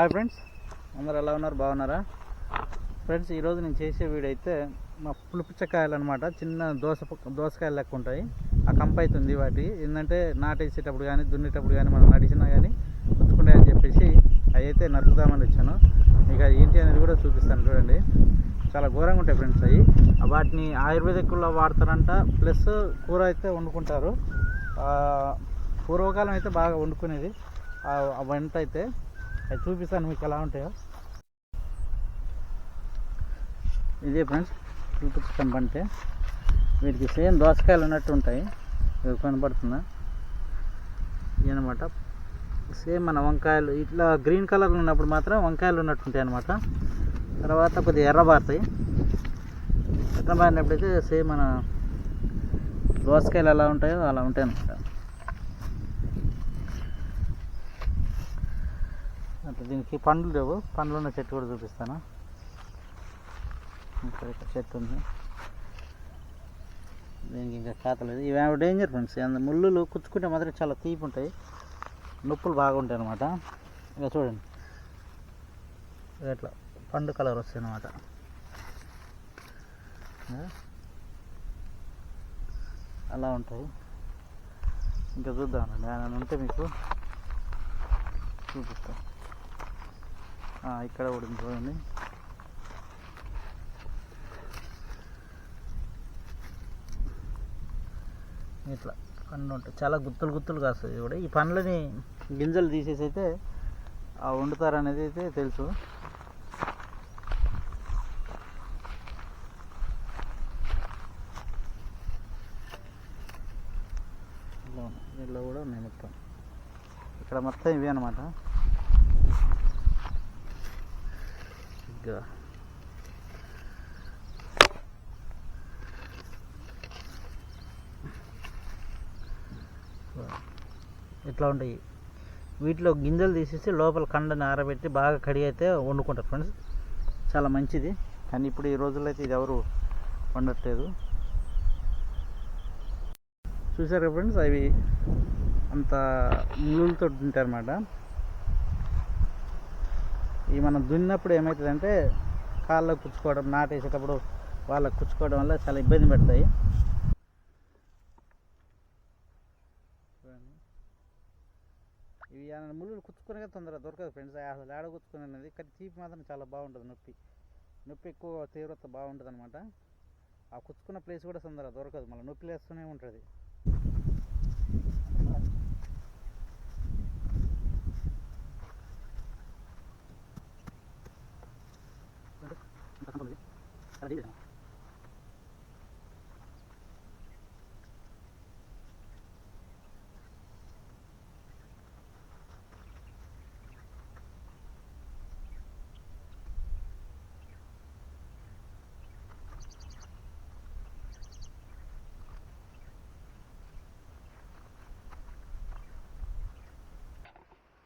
Hi friends అందరు ఎలా ఉన్నారు? బాగున్నారా? ఫ్రెండ్స్ ఈరోజు నేను చేసే వీడియో అయితే మా పులుపుచ్చకాయలు అనమాట చిన్న దోస దోసకాయలు లెక్క ఉంటాయి. ఆ కంప అవుతుంది వాటి. ఏంటంటే నాటేసేటప్పుడు కానీ దున్నేటప్పుడు కానీ మనం నడిచినా కానీ పుచ్చుకుంటాయి అని చెప్పేసి అవి అయితే నరుకుదామని వచ్చాను. మీకు అది ఏంటి అనేది కూడా చూపిస్తాను చూడండి. చాలా ఘోరంగా ఉంటాయి ఫ్రెండ్స్ అవి వాటిని ఆయుర్వేదిక్లో వాడతారంట. ప్లస్ కూర అయితే వండుకుంటారు. పూర్వకాలం అయితే బాగా వండుకునేది. వంట అయితే. అది చూపిస్తాను మీకు ఎలా ఉంటాయో. ఇదే ఫ్రెండ్స్ చూపించడం అంటే వీటికి సేమ్ దోసకాయలు ఉన్నట్టు ఉంటాయి. ఇవి కనబడుతుందా? ఇదనమాట సేమ్ మన వంకాయలు ఇట్లా గ్రీన్ కలర్లో ఉన్నప్పుడు మాత్రం వంకాయలు ఉన్నట్టు ఉంటాయి అనమాట తర్వాత కొద్దిగా ఎర్రబారుతాయి ఎర్రబారినప్పుడైతే సేమ్ మన దోసకాయలు ఎలా ఉంటాయో అలా ఉంటాయి అనమాట అంటే దీనికి పండ్లు లేవు. పండ్లు ఉన్న చెట్టు కూడా చూపిస్తాను. ఇక్కడ ఇక్కడ చెట్టు ఉంది. దీనికి ఇంకా కాతలేదు ఇవి డేంజర్ ఫ్రెండ్స్ అంత ముళ్ళులు కుచ్చుకుంటే మాత్రం చాలా తీపి ఉంటాయి. నొప్పులు బాగుంటాయి అనమాట ఇక చూడండి. ఇట్లా పండు కలర్ వస్తాయి అనమాట అలా ఉంటాయి. ఇంకా చూద్దామండి ఆయన ఉంటే మీకు చూపిస్తాను ఇక్కడ కూడా చూడండి. ఇట్లా పండ్లు ఉంటాయి. చాలా గుత్తులు గుత్తులు కాస్తుంది కూడా ఈ పండ్లని గింజలు తీసేసి అయితే ఆ వండుతారనేది అయితే తెలుసు. ఇలా కూడా ఉన్నాయి మొత్తం. ఇక్కడ మొత్తం ఇవి అనమాట ఇంకా ఇట్లా ఉంటాయి? వీటిలో గింజలు తీసేసి లోపల కండని ఆరబెట్టి బాగా కడిగి అయితే వండుకుంటారు ఫ్రెండ్స్. చాలా మంచిది. కానీ ఇప్పుడు ఈ రోజుల్లో అయితే ఇది ఎవరు వండట్లేదు. చూసారు ఫ్రెండ్స్? అవి అంత ముళ్ళులతో ఉంటారన్నమాట ఇవి మనం దున్నప్పుడు ఏమవుతుందంటే కాళ్ళకు కుచ్చుకోవడం నాటేసేటప్పుడు వాళ్ళకు కుచ్చుకోవడం వల్ల చాలా ఇబ్బంది పెడతాయి. ఇవి ముళ్ళు కుచ్చుకునే తొందరగా దొరకదు ఫ్రెండ్స్. అసలు ఆడ కుచ్చుకునే అనేది కానీ తీపి మాత్రం చాలా బాగుంటుంది నొప్పి. నొప్పి ఎక్కువ తీవ్రత బాగుంటుంది అనమాట ఆ కుచ్చుకున్న ప్లేస్ కూడా తొందరగా దొరకదు. మళ్ళీ నొప్పి లేస్తూనే ఉంటుంది.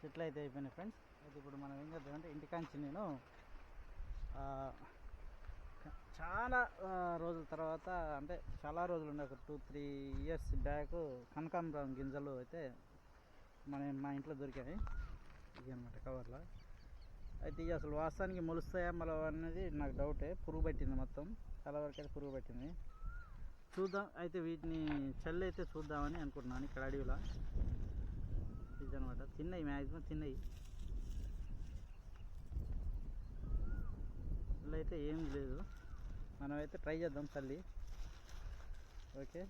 చెట్లు అయితే అయిపోయినాయి ఫ్రెండ్స్. అయితే ఇప్పుడు మనం ఏం చేద్దామంటే ఇంటికాంచి నేను చాలా రోజుల తర్వాత అంటే చాలా రోజులు ఉండే ఒక టూ త్రీ ఇయర్స్ బ్యాక్ కనకాంబరం గింజలు అయితే మన మా ఇంట్లో దొరికాయి. ఇవి అనమాట కవర్లో. అయితే ఇవి అసలు వాస్తవానికి మొలుస్తాయా మళ్ళీ అనేది నాకు డౌటే. పురుగు పట్టింది మొత్తం. చాలా వరకు అయితే పురుగు పట్టింది. చూద్దాం. అయితే వీటిని చల్లి అయితే చూద్దామని అనుకుంటున్నాను ఇక్కడ అడవిలో. ఇది అనమాట చిన్నవి మ్యాక్సిమం చిన్నవి ఇలా అయితే ఏం లేదు. మనమైతే ట్రై చేద్దాం తల్లి. ఓకే?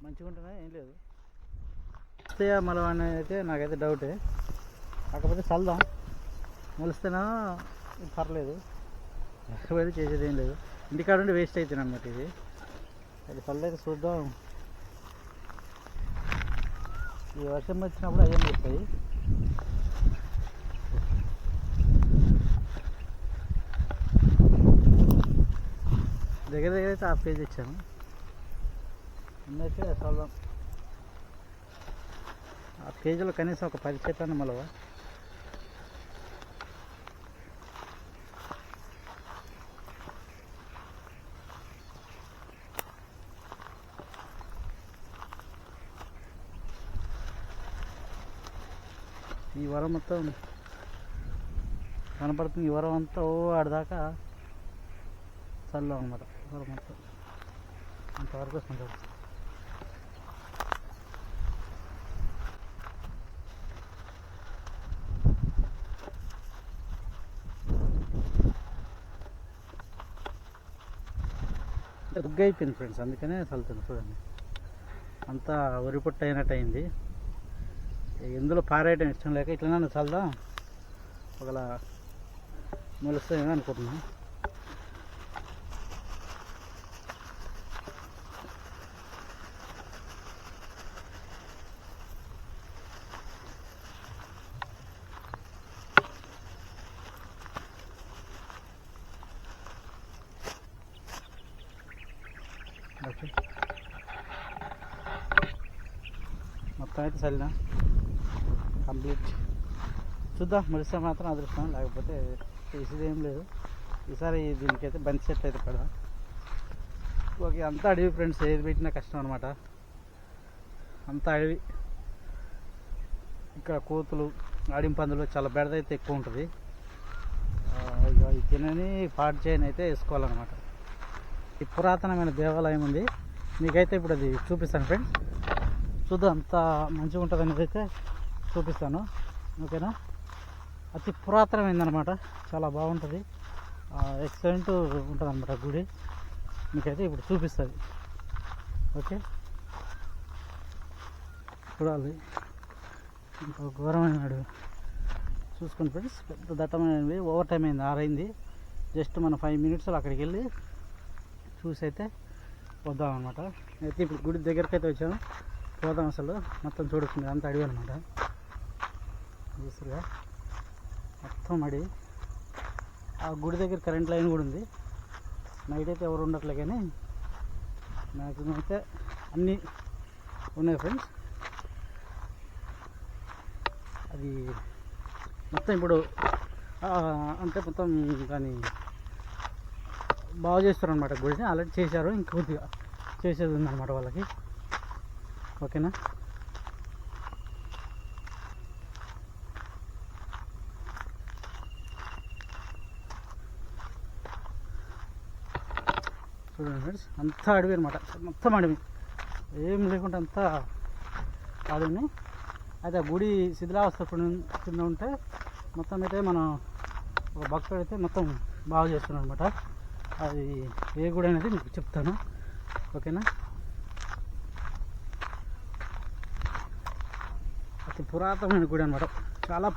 మంచిగా ఉంటున్నా ఏం లేదు. వస్తాయా మళ్ళీ అనేది అయితే నాకైతే డౌటే కాకపోతే చల్దాం. మొలిస్తేనా? పర్లేదు. లేకపోతే చేసేది ఏం లేదు. ఇంటికాడ ఉండి వేస్ట్ అవుతుంది అనమాట ఇది. అది చల్లైతే చూద్దాం. ఈ వర్షం వచ్చినప్పుడు అదేం వస్తాయి దగ్గర దగ్గర అయితే హాఫ్ కేజీ ఇచ్చాను అందైతే చూద్దాం హాఫ్ కేజీలో కనీసం ఒక పది చెట్లను మలవా. ఈ వరం మొత్తం కనపడుతుంది. ఈ వరం అంతా ఓ ఆడదాకా చల్లం అనమాట వరం మొత్తం అంతవరకు వస్తుంటుంది దుగ్గు అయిపోయింది ఫ్రెండ్స్. అందుకనే చల్లుతుంది చూడండి. అంతా ఉరిపొట్టు అయినట్టు అయింది ఎందులో పారేయటం ఇష్టం లేక ఇట్లనే చల్దాం ఒకలా మొలుస్తాయేమో అనుకుంటున్నాం. మొత్తం అయితే చల్లినా కంప్లీట్ చూద్దాం. మరిస్తే మాత్రం అదృష్టం. లేకపోతే చేసేది ఏం లేదు. ఈసారి దీనికైతే బంతి సెట్ అయితే పెడదాం. ఓకే అంతా అడవి ఫ్రెండ్స్ ఏది పెట్టినా కష్టం అనమాట అంతా అడవి. ఇక్కడ కోతులు ఆడింపందులు చాలా బెడద అయితే ఎక్కువ ఉంటుంది. తినని పాడు చేయని అయితే వేసుకోవాలన్నమాట. ఈ పురాతనమైన దేవాలయం ఉంది. మీకైతే ఇప్పుడు అది చూపిస్తాను ఫ్రెండ్స్ చూద్దాం అంత మంచిగా ఉంటుంది అనేది అయితే చూపిస్తాను. ఓకేనా? అతి పురాతనమైందనమాట చాలా బాగుంటుంది. ఎక్సలెంట్ ఉంటుంది అనమాట గుడి. మీకైతే ఇప్పుడు చూపిస్తుంది. ఓకే? చూడాలి. ఇంకో ఘోరమైన అడవి చూసుకోండి ఫ్రెండ్స్. పెద్ద దట్టమైనవి ఓవర్ టైం అయింది ఆరైంది. జస్ట్ మనం ఫైవ్ మినిట్స్లో అక్కడికి వెళ్ళి చూసి అయితే వద్దాం అనమాట అయితే ఇప్పుడు గుడి దగ్గరికి అయితే వచ్చాము పోదాం అసలు. మొత్తం చూడొచ్చు అంత అంతా అడివి అనమాట చూసారుగా మొత్తం మడి. ఆ గుడి దగ్గర కరెంట్ లైన్ కూడా ఉంది. నైట్ అయితే ఎవరు ఉండట్లే కానీ మ్యాక్సిమం అయితే అన్నీ ఉన్నాయి ఫ్రెండ్స్ అది మొత్తం ఇప్పుడు అంటే మొత్తం దాన్ని బాగు చేస్తారు అనమాట గుడిని. ఆల్రెడీ చేశారు ఇంకొద్దిగా చేసేది ఉందన్నమాట వాళ్ళకి. ఓకేనా చూడండి ఫ్రెండ్స్ అంతా అడవి అనమాట మొత్తం అడవి. ఏం లేకుండా అంతా అడవిని. అయితే ఆ గుడి శిథిలావస్థ కింద- కింద ఉంటే మొత్తం అయితే మనం ఒక భక్తుడు అయితే మొత్తం బాగు చేస్తున్నాడు అనమాట అది ఏ గుడి అనేది మీకు చెప్తాను. ఓకేనా? అతి పురాతనమైన గుడి అనమాట చాలా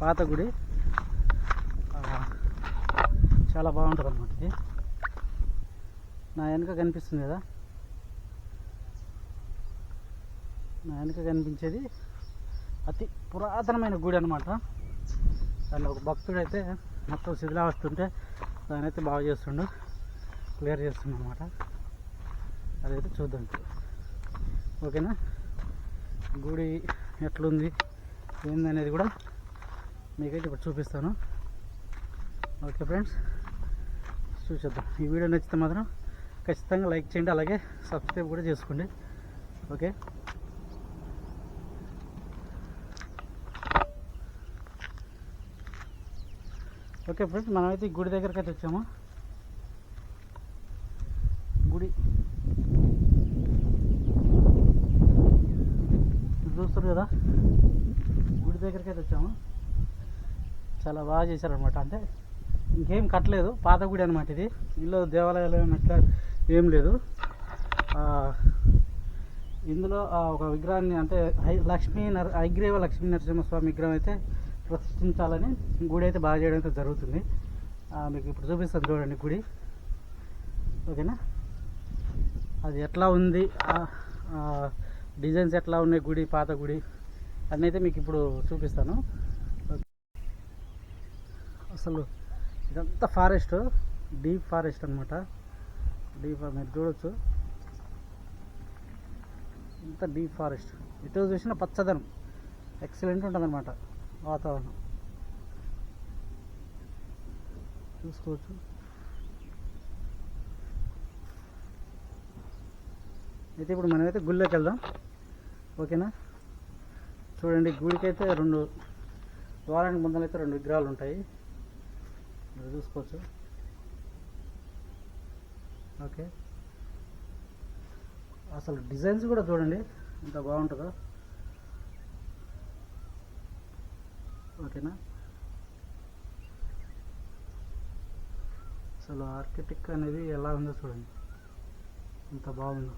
పాత గుడి. చాలా బాగుంటుంది అనమాట ఇది. నా వెనుక కనిపిస్తుంది కదా? నా వెనుక కనిపించేది అతి పురాతనమైన గుడి అనమాట దాన్ని ఒక భక్తుడు అయితే మొత్తం శిథిలావస్తుంటే దాని అయితే బాగా చేస్తుండు. క్లియర్ చేస్తుండ అనమాట అదైతే చూద్దాం. ఓకేనా? గుడి ఎట్లుంది? ఏందనేది కూడా మీకైతే ఇప్పుడు చూపిస్తాను. ఓకే ఫ్రెండ్స్ చూసేద్దాం. ఈ వీడియో నచ్చితే మాత్రం ఖచ్చితంగా లైక్ చేయండి అలాగే సబ్స్క్రైబ్ కూడా చేసుకోండి. ఓకే? ఓకే ఫ్రెండ్స్ మనమైతే ఈ గుడి దగ్గరికి అయితే వచ్చాము. గుడి. చూస్తారు కదా గుడి దగ్గరికి అయితే వచ్చాము. చాలా బాగా చేశారనమాట అంటే ఇంకేం కట్టలేదు పాత గుడి అనమాట ఇది. ఇల్లు దేవాలయాలు అట్లా ఏం లేదు. ఇందులో ఒక విగ్రహాన్ని అంటే హై లక్ష్మీ నర ఐగ్రీవ లక్ష్మీ నరసింహస్వామి విగ్రహం అయితే ప్రతిష్ఠించాలని గుడి అయితే బాగా చేయడం అయితే జరుగుతుంది. మీకు ఇప్పుడు చూపిస్తాను చూడండి గుడి. ఓకేనా? అది ఎట్లా ఉంది? డిజైన్స్ ఎట్లా ఉన్నాయి గుడి పాత గుడి? అన్నీ అయితే మీకు ఇప్పుడు చూపిస్తాను. అసలు ఇదంతా ఫారెస్ట్ డీప్ ఫారెస్ట్ అనమాట డీప్ మీరు చూడొచ్చు. ఇంత డీప్ ఫారెస్ట్ ఇటు చూసిన పచ్చదనం. ఎక్సలెంట్ ఉంటుందన్నమాట వాతావరణం. చూసుకోవచ్చు. అయితే ఇప్పుడు మనమైతే గుళ్ళోకి వెళ్దాం. ఓకేనా? చూడండి గుడికి అయితే రెండు ద్వారానికి ముందర అయితే రెండు విగ్రహాలు ఉంటాయి మీరు చూసుకోవచ్చు. ఓకే. అసలు డిజైన్స్ కూడా చూడండి ఎంత బాగుంటుందో. ఓకేనా? అసలు ఆర్కిటెక్ అనేది ఎలా ఉందో చూడండి. ఎంత బాగుందో.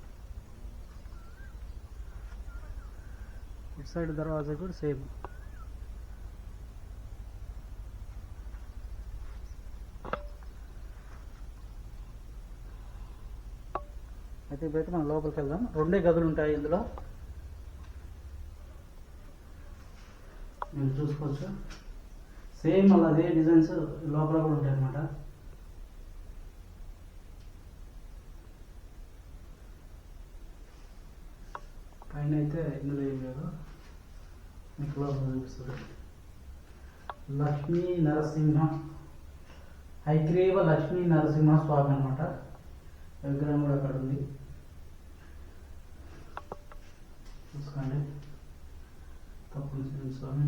ఇటు సైడ్ దర్వాజా కూడా సేమ్ ఇప్పుడైతే మనం లోపలికి వెళ్దాం. రెండే గదులు ఉంటాయి ఇందులో. మీరు చూసుకోవచ్చు. సేమ్ అలా అదే డిజైన్స్ లోపల కూడా ఉంటాయి అన్నమాట. పైన అయితే ఇందులో ఏం లేదు. మీకు లోపల చూపిస్తుంది లక్ష్మీ నరసింహ హైగ్రీవ లక్ష్మీ నరసింహ స్వామి అనమాట విగ్రహం కూడా అక్కడ ఉంది. చూసుకోండి. తప్పనిసరి స్వామి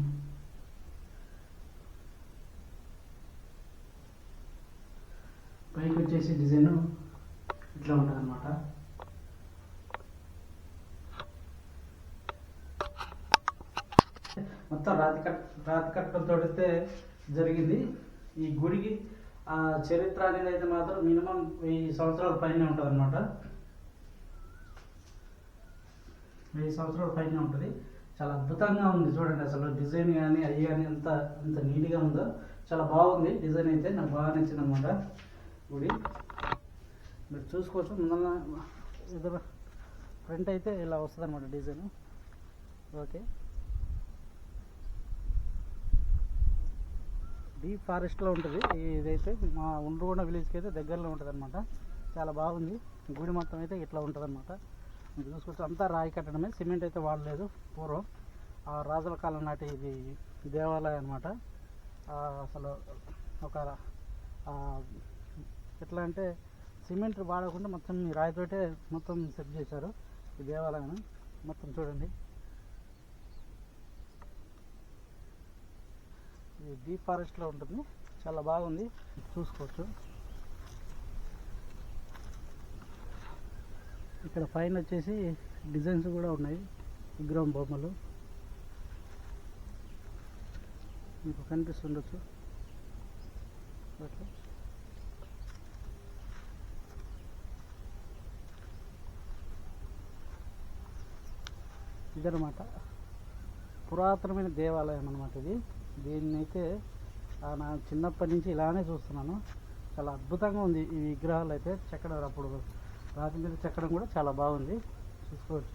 పైకి వచ్చేసి డిజైన్ ఇట్లా ఉంటుంది అనమాట మొత్తం రాతి కట్ రాతి కట్టడంతో అయితే జరిగింది. ఈ గుడికి ఆ చరిత్ర అనేది అయితే మాత్రం మినిమం వెయ్యి సంవత్సరాల పైన ఉంటుంది అనమాట వెయ్యి సంవత్సరాల పైన ఉంటుంది. చాలా అద్భుతంగా ఉంది చూడండి అసలు డిజైన్ కానీ అవి కానీ ఎంత ఎంత నీట్గా ఉందో. చాలా బాగుంది. డిజైన్ అయితే నాకు బాగా నచ్చింది అనమాట గుడి. మీరు చూసుకోవచ్చు. ముందర ఎదురు ఫ్రంట్ అయితే ఇలా వస్తుంది అనమాట డిజైన్. ఓకే. డీప్ ఫారెస్ట్లో ఉంటుంది. ఇదైతే మా ఉండ్రగొండ విలేజ్కి అయితే దగ్గరలో ఉంటుంది అనమాట చాలా బాగుంది. గుడి మొత్తం అయితే ఇట్లా ఉంటుంది అనమాట మీరు చూసుకోవచ్చు అంతా రాయి కట్టడమే సిమెంట్ అయితే వాడలేదు పూర్వం. ఆ రాజుల కాలం నాటి ఇది దేవాలయం అనమాట అసలు ఒక ఎట్లా అంటే సిమెంట్ వాడకుండా మొత్తం ఈ రాయితోటే మొత్తం సెట్ చేశారు ఈ దేవాలయం. మొత్తం చూడండి. ఇది డీప్ ఫారెస్ట్లో ఉంటుంది. చాలా బాగుంది. చూసుకోవచ్చు. ఇక్కడ పైన వచ్చేసి డిజైన్స్ కూడా ఉన్నాయి విగ్రహం బొమ్మలు. మీకు కనిపిస్తుండొచ్చు. అట్లా ఇదనమాట పురాతనమైన దేవాలయం అనమాట ఇది. దీన్నైతే అయితే నా చిన్నప్పటి నుంచి ఇలానే చూస్తున్నాను. చాలా అద్భుతంగా ఉంది ఈ విగ్రహాలు అయితే చెక్కడం అప్పుడు రాతి మీద చెక్కడం కూడా చాలా బాగుంది. చూసుకోవచ్చు.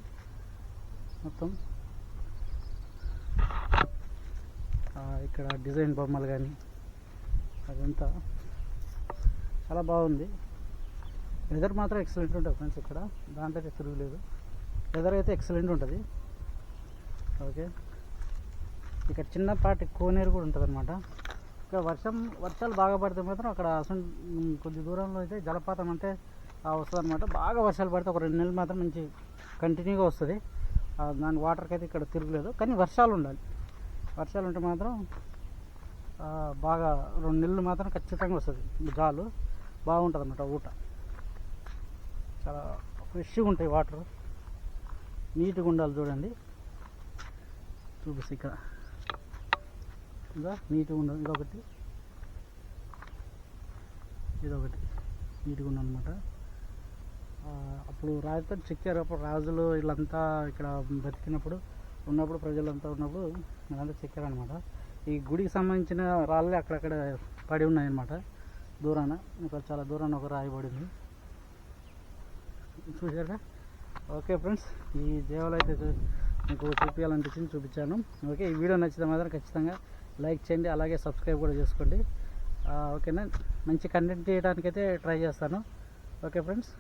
మొత్తం. ఇక్కడ డిజైన్ బొమ్మలు కానీ అదంతా చాలా బాగుంది. వెదర్ మాత్రం ఎక్సలెంట్ ఉంటుంది ఫ్రెండ్స్ ఇక్కడ. దాంట్లో అయితే తిరుగులేదు వెదర్ అయితే ఎక్సలెంట్ ఉంటుంది. ఓకే. ఇక్కడ చిన్నపాటి కోనేరు కూడా ఉంటుంది అనమాట ఇక్కడ వర్షం వర్షాలు బాగా పడితే మాత్రం అక్కడ అసలు కొద్ది దూరంలో అయితే జలపాతం అంటే వస్తుంది అనమాట బాగా వర్షాలు పడితే ఒక రెండు నెలలు మాత్రం మంచి కంటిన్యూగా వస్తుంది. దాని వాటర్కి అయితే ఇక్కడ తిరగలేదు. కానీ వర్షాలు ఉండాలి. వర్షాలు ఉంటే మాత్రం బాగా రెండు నెలలు మాత్రం ఖచ్చితంగా వస్తుంది. గాలు బాగుంటుంది అనమాట ఊట. చాలా ఫ్రెష్గా ఉంటాయి వాటర్. నీట్గా ఉండాలి చూడండి. చూపిస్తే ఇక్కడ. ఇంకా నీట్గా ఉండాలి. ఇంకొకటి ఇదొకటి. నీట్గా ఉండాలన్నమాట. అప్పుడు రాజుతో చెక్కారు అప్పుడు రాజులు వీళ్ళంతా ఇక్కడ బతికినప్పుడు ఉన్నప్పుడు ప్రజలంతా ఉన్నప్పుడు వీళ్ళంతా చెక్కారనమాట ఈ గుడికి సంబంధించిన రాళ్ళే అక్కడక్కడ పడి ఉన్నాయన్నమాట. దూరాన. ఇక్కడ చాలా దూరాన ఒక రాయి పడింది. చూసారా ఓకే ఫ్రెండ్స్ ఈ దేవాలయం అయితే మీకు చూపించాలనిపించింది చూపించాను. ఓకే ఈ వీడియో నచ్చితే మాత్రం ఖచ్చితంగా లైక్ చేయండి అలాగే సబ్స్క్రైబ్ కూడా చేసుకోండి. ఓకేనా? మంచి కంటెంట్ చేయడానికైతే ట్రై చేస్తాను. Okay friends.